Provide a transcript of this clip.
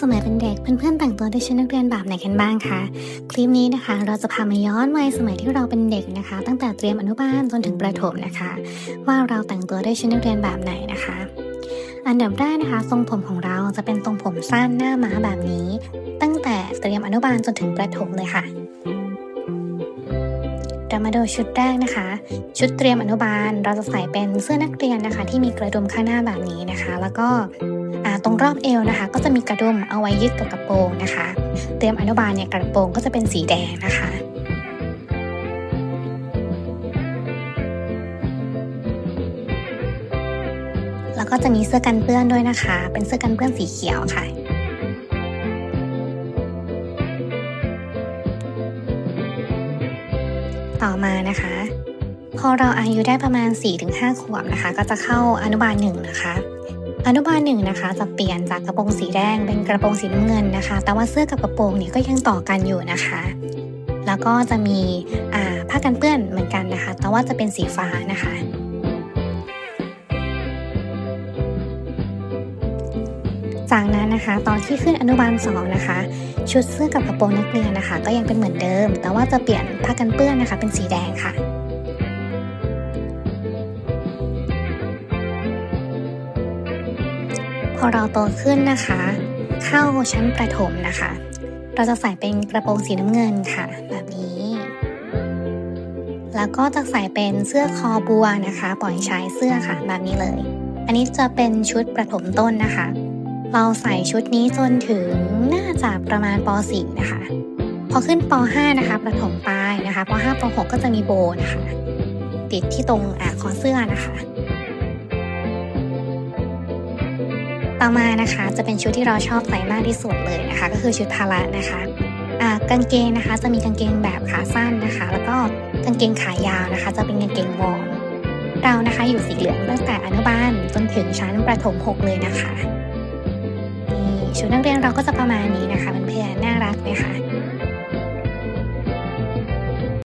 สมัยเป็นเด็กเพื่อนๆแต่งตัวด้วยชุดนักเรียนแบบไหนกันบ้างคะคลิปนี้นะคะ เราจะพามาย้อนวัยสมัยที่เราเป็นเด็กนะคะ ตั้งแต่เตรียมอนุบาลจนถึงประถมนะคะ ว่าเราแต่งตัวด้วยชุดนักเรียนแบบไหนนะคะ อันดับแรกนะคะ ทรงผมของเราจะเป็นทรงผมสั้นหน้าม้าแบบนี้ ตั้งแต่เตรียมอนุบาลจนถึงประถมเลยค่ะเรามาดูชุดแรกนะคะ ชุดเตรียมอนุบาลเราจะใส่เป็นเสื้อนักเรียนนะคะ ที่มีกระดุมข้างหน้าแบบนี้นะคะ แล้วก็ ตรงรอบเอวนะคะ ก็จะมีกระดุมเอาไว้ยึดกับกระโปรงนะคะ เตรียมอนุบาลเนี่ยกระโปรงก็จะเป็นสีแดงนะคะแล้วก็จะมีเสื้อกันเปื้อนด้วยนะคะ เป็นเสื้อกันเปื้อนสีเขียวค่ะ ต่อมานะคะ พอเราอายุได้ประมาณ 4-5 ขวบนะคะ ก็จะเข้าอนุบาลหนึ่งนะคะ อนุบาลหนึ่งนะคะ จะเปลี่ยนจากกระโปรงสีแดงเป็นกระโปรงสีน้ำเงินนะคะ แต่ว่าเสื้อกับกระโปรงเนี่ยก็ยังต่อกันอยู่นะคะ แล้วก็จะมีผ้ากันเปื้อนเหมือนกันนะคะ แต่ว่าจะเป็นสีฟ้านะคะ จากนั้นนะคะ ตอนที่ขึ้นอนุบาลสองนะคะ ชุดเสื้อกับกระโปรงนักเรียนนะคะ ก็ยังเป็นเหมือนเดิม แต่ว่าจะเปลี่ยนผ้ากันเปื้อนนะคะ เป็นสีแดงค่ะ อเราโตขึ้นนะคะ เข้าชั้นประถมนะคะ เราจะใส่เป็นกระโปรงสีน้ำเงินค่ะ แบบนี้ แล้วก็จะใส่เป็นเสื้อคอบัวนะคะปล่อยชายเสื้อค่ะ แบบนี้เลย อันนี้จะเป็นชุดประถมต้นนะคะ เราใส่ชุดนี้จนถึงน่าจะประมาณป .4 นะคะ พอขึ้นป .5 นะคะ ประถมปลายนะคะป .5 ป .6 ก็จะมีโบนะคะ ติดที่ตรงอคอเสื้อนะคะ ต่อมานะคะจะเป็นชุดที่เราชอบใส่มากที่สุดเลยนะคะ ก็คือชุดพละนะคะอ่ากางเกงนะคะจะมีกางเกงแบบขาสั้นนะคะ แล้วก็กางเกงขายาวนะคะ จะเป็นกางเกงวอร์มเรานะคะอยู่สีเหลืองตั้งแต่อนุบาลจนถึงชั้นประถม 6 เลยนะคะนี่ชุดนักเรียนเราก็จะประมาณนี้นะคะเพื่อน